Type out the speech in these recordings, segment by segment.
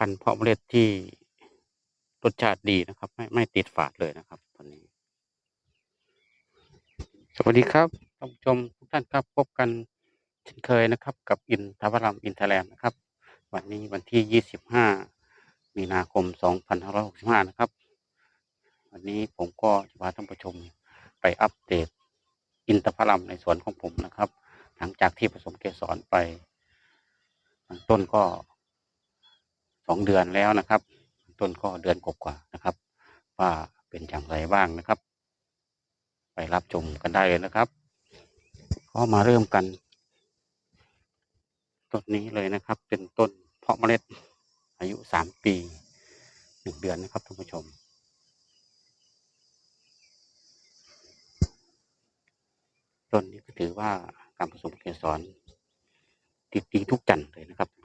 พันธุ์เพาะเมล็ดที่รสชาติดีนะครับ ไม่ไม่ติดฝาดเลยนะครับตอนนี้ สวัสดีครับท่านผู้ชมทุกท่านครับพบกันเช่นเคยนะครับ กับอินทวรัมอินทแลนด์นะครับ วันนี้วันที่ 25 มีนาคม 2565 นะครับ วันนี้ผมก็จะพาท่านผู้ชมไปอัปเดตอินทผลัมในสวนของผมนะครับ หลังจากที่ผสมเกสรไปต้นก็ องเดือนแล้วนะครับ ต้นก็เดือนกว่านะครับ ว่าเป็นอย่างไรบ้างนะครับ ไปรับชมกันได้เลยนะครับก็มาเริ่มกันต้นนี้เลยนะครับ เป็นต้นเพาะเมล็ดอายุสามปีหนึ่งเดือนนะครับท่านผู้ชม ต้นนี้ก็ถือว่าการผสมเกสรติดดีทุกจันเลยนะครับ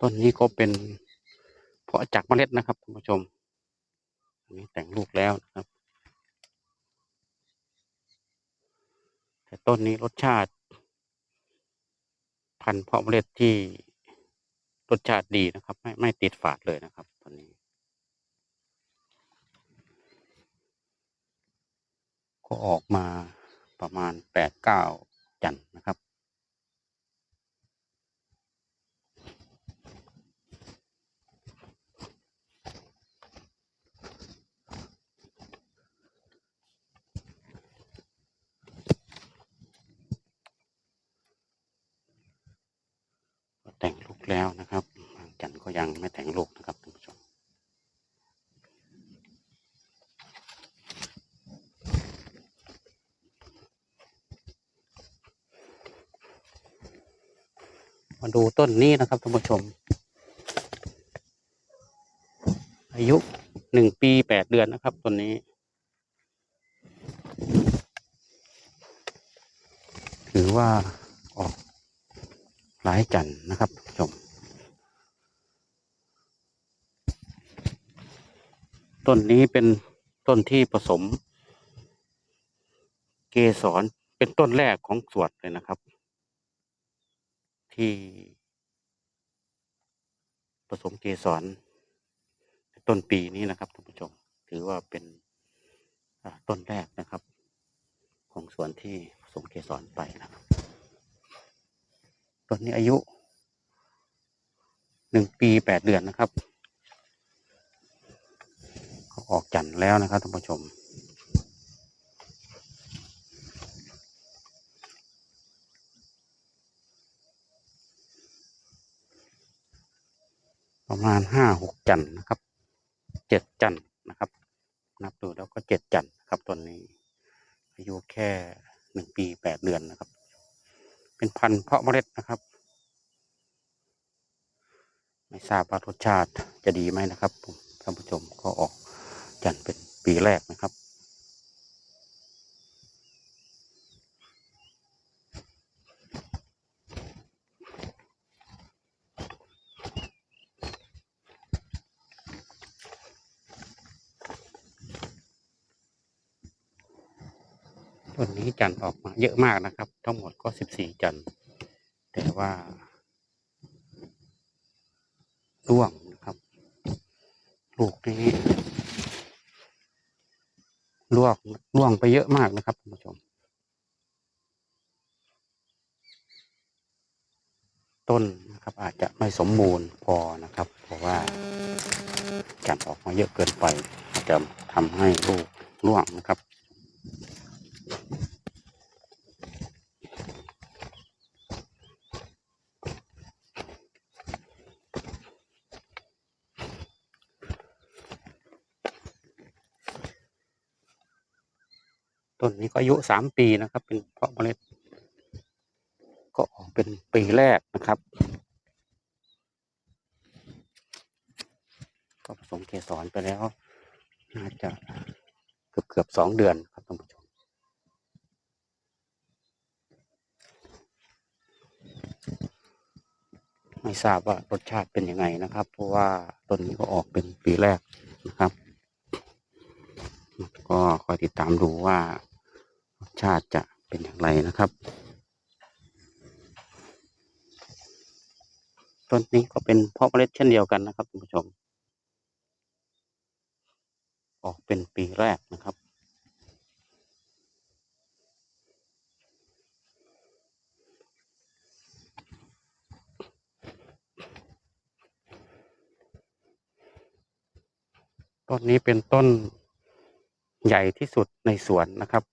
ต้นนี้ก็เป็นเพาะจากเมล็ดนะครับท่านผู้ชมอันนี้แต่งลูกแล้วนะครับ แต่ต้นนี้รสชาติ พันธุ์เพาะเมล็ดที่รสชาติดีนะครับ ไม่ไม่ติดฝาดเลยนะครับตอนนี้ก็ออกมาประมาณแปดเก้าจันทร์นะครับ ก็ แล้วนะครับบางจันทร์ก็ยังไม่แต่งลูกนะครับท่านผู้ชมมาดูต้นนี้นะครับท่านผู้ชม อายุหนึ่งปีแปดเดือนนะครับต้นนี้ ถือว่า ลายจันนะครับท่านผู้ชม ต้นนี้เป็นต้นที่ผสม เกสรเป็นต้นแรกของสวนเลยนะครับ ที่ผสมเกสรต้นปีนี้นะครับท่านผู้ชม ถือว่าเป็นต้นแรกนะครับ ของสวนที่ผสมเกสรไปนะครับ ต้นนี้อายุหนึ่งปีแปดเดือนนะครับก็ออกจันทร์แล้วนะครับท่านผู้ชม ประมาณห้าหกจันทร์นะครับเจ็ดจันทร์นะครับ นับดูแล้วก็เจ็ดจันทร์ครับต้นนี้อายุแค่หนึ่งปีแปดเดือนนะครับ เป็นพันธุ์เพาะเมล็ดนะครับ ไม่ทราบว่ารสชาติจะดีไหมนะครับท่านผู้ชมก็ออกจันเป็นปีแรกนะครับ จันทร์ออกมาเยอะมากนะครับ ทั้งหมดก็สิบสี่จันทร์แต่ว่าร่วงนะครับ ลูกนี้ร่วงร่วงไปเยอะมากนะครับท่านผู้ชม ต้นนะครับอาจจะไม่สมบูรณ์พอนะครับ เพราะว่าจันทร์ออกมาเยอะเกินไปจะทำให้ลูกร่วงนะครับ ต้นนี้ก็อายุสามปีนะครับ เป็นเพาะเมล็ด ก็ออกเป็นปีแรกนะครับ ก็ผสมเกสรไปแล้ว น่าจะเกือบเกือบสองเดือนครับท่านผู้ชมไม่ทราบว่ารสชาติเป็นยังไงนะครับ เพราะว่าต้นนี้ก็ออกเป็นปีแรกนะครับ ก็คอยติดตามดูว่า ชาติจะเป็นอย่างไรนะครับ ต้นนี้ก็เป็นเพาะเมล็ดเช่นเดียวกันนะครับท่านผู้ชม ออกเป็นปีแรกนะครับต้นนี้เป็นต้นใหญ่ที่สุดในสวนนะครับ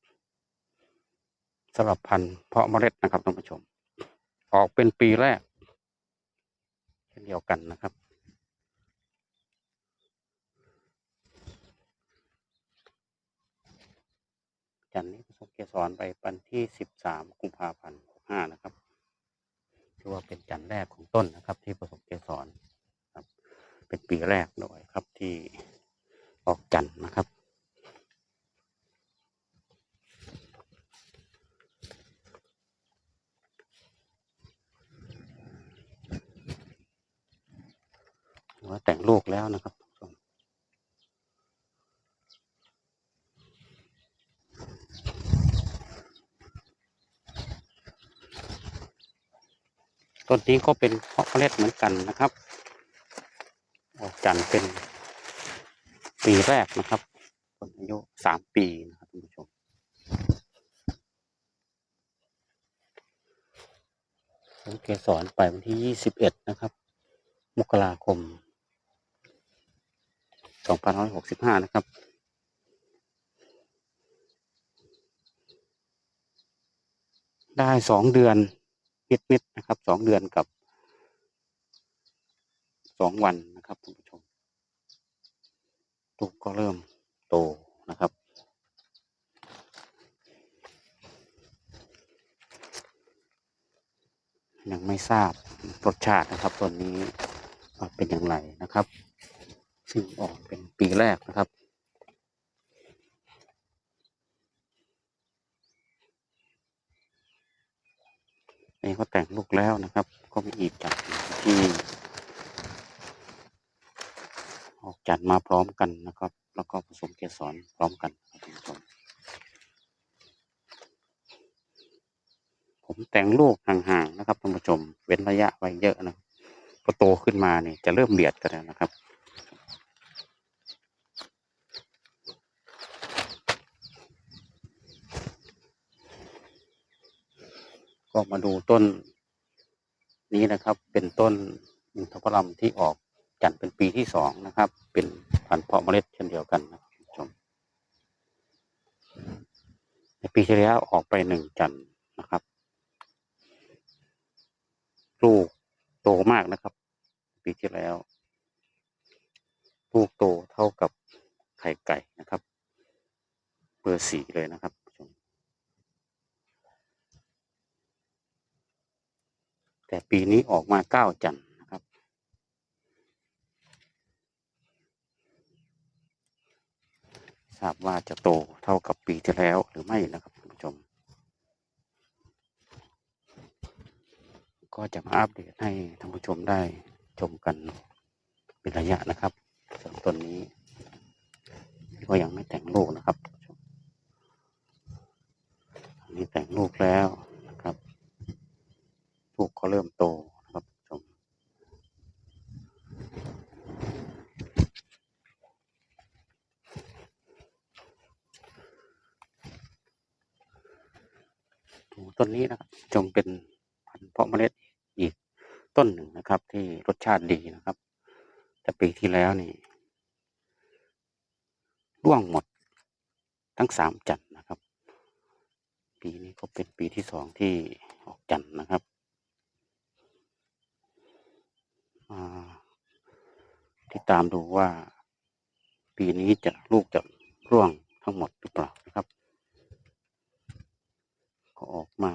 สำหรับพันธุ์เพาะเมล็ดนะครับท่านผู้ชม ออกเป็นปีแรกเช่นเดียวกันนะครับ จันทร์นี้ผสมเกสรไปวันที่สิบสามกุมภาพันธ์ห้านะครับถือว่าเป็นจันทร์แรกของต้นนะครับ ที่ผสมเกสรครับ เป็นปีแรกด้วยครับที่ออกจันทร์นะครับ หัวแต่งลูกแล้วนะครับท่านต้นนี้ก็เป็นเพาะเมล็ดเหมือนกันนะครับ ออกจันเป็นปีแรกนะครับต้นอายุสามปีนะครับท่านผู้ชมผมเกสรไปวันที่ยี่สิบเอ็ดนะครับ มกราคม สองพันร้อยหกสิบห้านะครับ ได้สองเดือนนิดๆนะครับสองเดือนกับสองวันนะครับท่านผู้ชมลูกก็เริ่มโตนะครับ ยังไม่ทราบรสชาตินะครับตัวนี้เป็นอย่างไรนะครับ ซึ่งออกเป็นปีแรกนะครับ นี่ก็แต่งลูกแล้วนะครับ ก็มีอีกจัดที่ออกจัดมาพร้อมกันนะครับ แล้วก็ผสมเกสรพร้อมกันครับท่านผู้ชมผมแต่งลูกห่างๆนะครับท่านผู้ชม เว้นระยะไว้เยอะนะพอโตขึ้นมาเนี่ยจะเริ่มเบียดกันแล้วนะครับ ก็มาดูต้นนี้นะครับ เป็นต้นอินทผลัมที่ออกจันเป็นปีที่สองนะครับ เป็นพันธุ์เพาะเมล็ดเช่นเดียวกันนะครับท่านผู้ชมในปีที่แล้วออกไปหนึ่งจันนะครับ ลูกโตมากนะครับ ปีที่แล้ว ลูกโตเท่ากับไข่ไก่นะครับ เบอร์สี่เลยนะครับท่านผู้ชม แต่ปีนี้ออกมาเก้าจันทร์นะครับ ทราบว่าจะโตเท่ากับปีที่แล้วหรือไม่นะครับท่านผู้ชม ก็จะมาอัปเดตให้ท่านผู้ชมได้ชมกันเป็นระยะนะครับส่วนต้นนี้ ก็ยังไม่แต่งลูกนะครับท่านผู้ชมอันนี้แต่งลูกแล้วนะครับ ลูกก็เริ่มโตนะครับท่านผู้ชม ดูต้นนี้นะครับจงเป็นพันธุ์เพาะเมล็ดอีกต้นหนึ่งนะครับ ที่รสชาติดีนะครับ แต่ปีที่แล้วนี่ร่วงหมดทั้งสามจันทร์นะครับ ปีนี้ก็เป็นปีที่สองที่ออกจันทร์นะครับอ่ติดตามดูว่า ปีนี้จะลูกจะร่วงทั้งหมดหรือเปล่านะครับ ก็ออกมา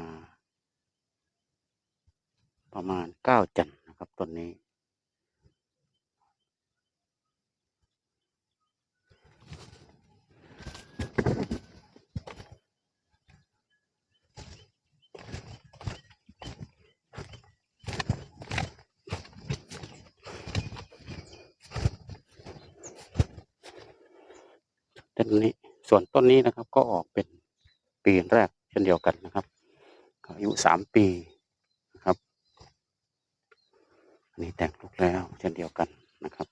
ประมาณเก้าจันทร์นะครับต้นนี้ ก นี้ ส่วนต้นนี้นะครับ ก็ออกเป็นปีแรกเช่นเดียวกันนะครับอายุสามปีนะครับ อันนี้แต่งลูกแล้วเช่นเดียวกันนะครับ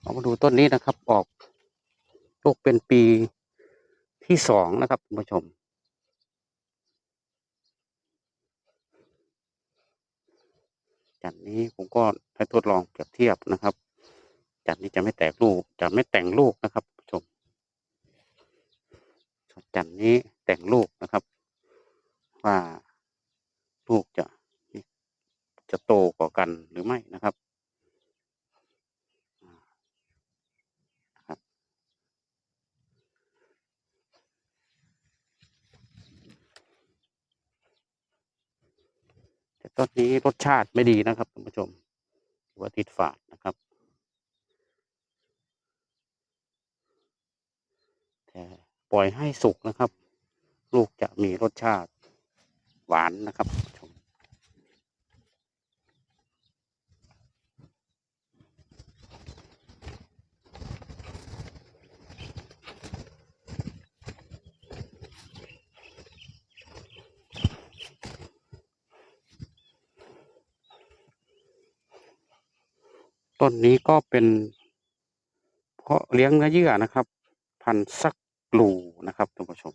เรามาดูต้นนี้นะครับ ออกลูกเป็นปีที่สองนะครับคุณผู้ชม จันนี้ผมก็ได้ทดลองเปรียบเทียบนะครับ จันนี้จะไม่แตกลูก จะไม่แต่งลูกนะครับคุณผู้ชมส่นจันนี้แต่งลูกนะครับ ว่าลูกจะจะโตกว่ากันหรือไม่นะครับ ต้นนี้รสชาติไม่ดีนะครับท่านผู้ชมถือว่าติดฝาดนะครับ แต่ปล่อยให้สุกนะครับ ลูกจะมีรสชาติหวานนะครับท่านผู้ชม ต้นนี้ก็เป็น เพาะเลี้ยงเนื้อเยื่อนะครับ พันธุ์ซักกลูนะครับท่านผู้ชม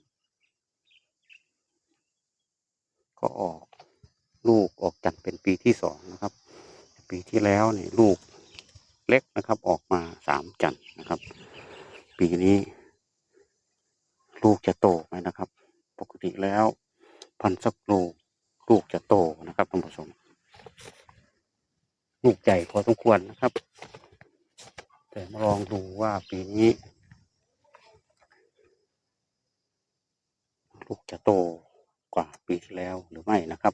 ก็ออกลูกออกจันเป็นปีที่สองนะครับ ปีที่แล้วนี่ลูกเล็กนะครับ ออกมาสามจันนะครับ ปีนี้ ลูกจะโตไหมนะครับ ปกติแล้ว พันธุ์ซักลูลูกจะโตนะครับท่านผู้ชม ลูกใหญ่พอสมควรนะครับ แต่มาลองดูว่าปีนี้ ลูกจะโตกว่าปีที่แล้วหรือไม่นะครับ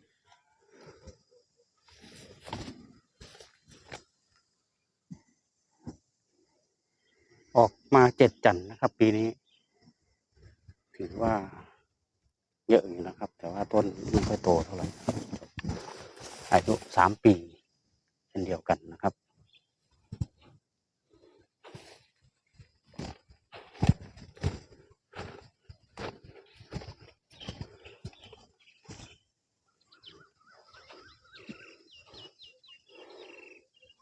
ออกมาเจ็ดจันทร์นะครับ ปีนี้ ถือว่าเยอะอยู่นะครับ แต่ว่าต้นไม่ค่อยโตเท่าไหร่อายุสามปี เช่นเดียวกันนะครับ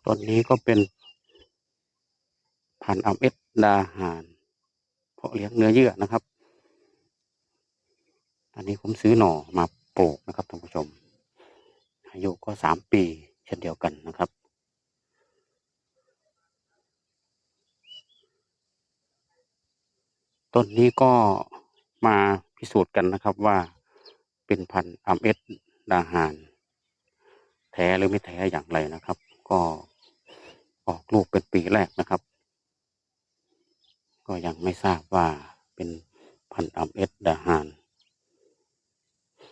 ต้นนี้ก็เป็นพันอัมเอสดาหารเพาะเลี้ยงเนื้อเยื่อนะครับ อันนี้ผมซื้อหน่อมาปลูกนะครับท่านผู้ชม อายุก็สามปี เช่นเดียวกันนะครับต้นนี้ก็มาพิสูจน์กันนะครับว่าเป็นพันธุ์อัมเอสดาหารแท้หรือไม่แท้อย่างไรนะครับ ก็ออกลูกเป็นปีแรกนะครับ ก็ยังไม่ทราบว่าเป็นพันธุ์อัมเอสดาหาร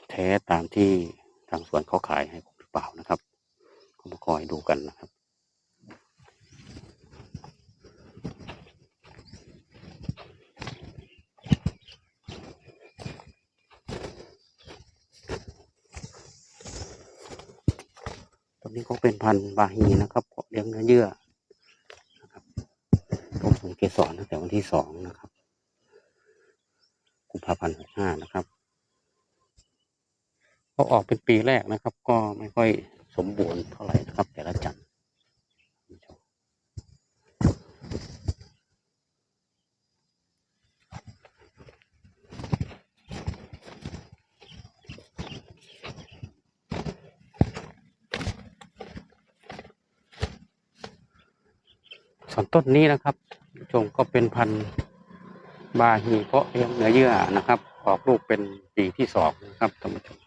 แท้ตามที่ทางสวนเขาขายให้ผมหรือเปล่านะครับ ก็มาคอยดูกันนะครับตัวนี้ก็เป็นพันธุ์บาฮีนะครับเลี้ยงเนื้อเยื่อนะครับต้องสงเกสรตั้งแต่วันที่สองนะครับกุมภาพันธ์หกห้านะครับพอออกเป็นปีแรกนะครับ ก็ไม่ค่อย สมบูรณ์เท่าไหร่นะครับ แต่ละจันทร์ส่วนต้นนี้นะครับท่านผู้ชมก็เป็นพันธุ์บาฮีเพาะเลี้ยงเนื้อเยื่อนะครับ ออกลูกเป็นปีที่สองนะครับท่านผู้ชม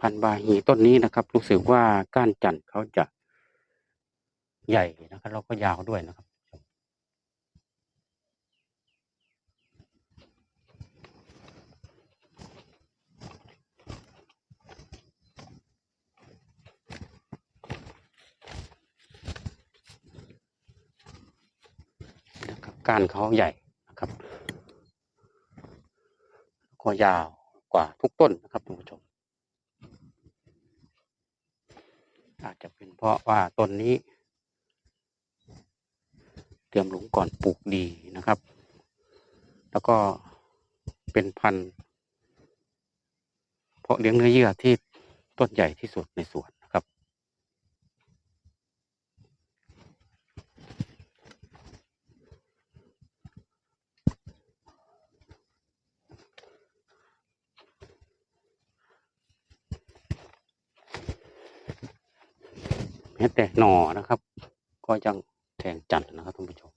พันบาฮีต้นนี้นะครับ รู้สึกว่าก้านจันทร์เขาจะใหญ่นะครับแล้วก็ยาวด้วยนะครับก้านเขาใหญ่นะครับก็ยาวกว่าทุกต้นนะครับท่านผู้ชม อาจจะเป็นเพราะว่าต้นนี้ เตรียมหลุมก่อนปลูกดีนะครับ แล้วก็เป็นพันธุ์เพราะเลี้ยงเนื้อเยื่อที่ต้นใหญ่ที่สุดในสวน นะครับแม้แต่หน่อนะครับ ก็ยังแทงจันทร์นะครับท่านผู้ชม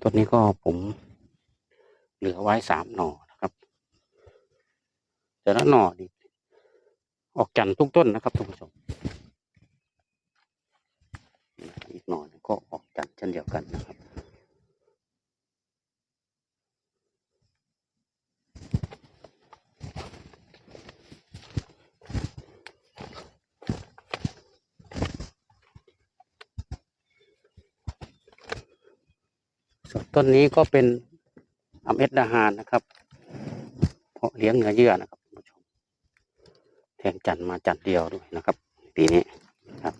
ต้นนี้ก็ผมเหลือไว้สามหน่อนะครับ แต่ละหน่อนี่ออกจันทร์ทุกต้นนะครับท่านผู้ชมอีกหน่อนก็ออกจันทร์เช่นเดียวกันนะครับ ส่วนต้นนี้ก็เป็นอเมดดาฮานนะครับเพราะเลี้ยงเนื้อเยื่อนะครับท่านผู้ชมแทงจันมาจันทร์เดียวด้วยนะครับ ปีนี้ครับ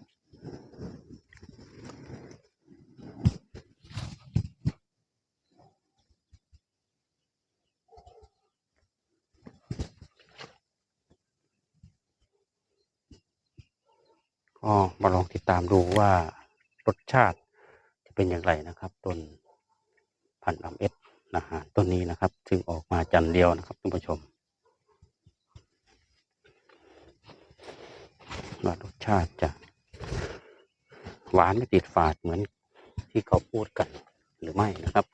ก็มาลองติดตามดูว่ารสชาติจะเป็นอย่างไรนะครับต้น พันธุ์อัมเอสนะฮะต้นนี้นะครับ ซึ่งออกมาจันทร์เดียวนะครับท่านผู้ชมว่ารสชาติจะ หวานไม่ติดฝาดเหมือนที่เขาพูดกันหรือไม่นะครับ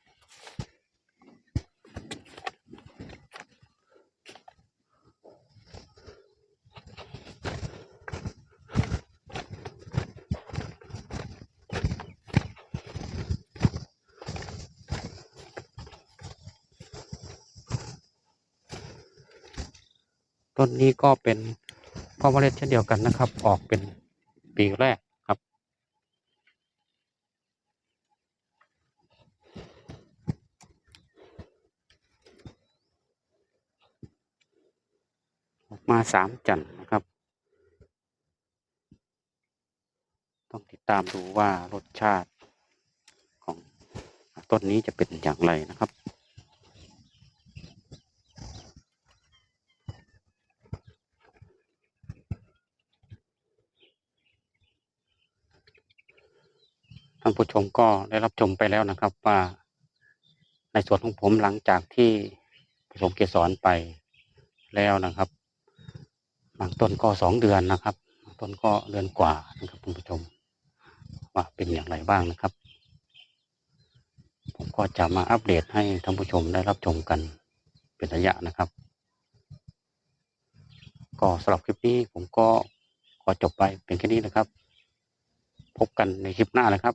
ต้นนี้ก็เป็นพ่อเมล็ดเช่นเดียวกันนะครับ ออกเป็นปีแรกครับ ออกมาสามจันทร์นะครับ ต้องติดตามดูว่ารสชาติของต้นนี้จะเป็นอย่างไรนะครับ ท่านผู้ชมก็ได้รับชมไปแล้วนะครับ ว่าในส่วนของผมหลังจากที่ผสมเกสรไปแล้วนะครับบางต้นก็สองเดือนนะครับบางต้นก็เดือนกว่านะครับท่านผู้ชม ว่าเป็นอย่างไรบ้างนะครับ ผมก็จะมาอัปเดตให้ท่านผู้ชมได้รับชมกันเป็นระยะนะครับ ก็สำหรับคลิปนี้ผมก็ขอจบไปเป็นแค่นี้นะครับ พบกันในคลิปหน้านะครับ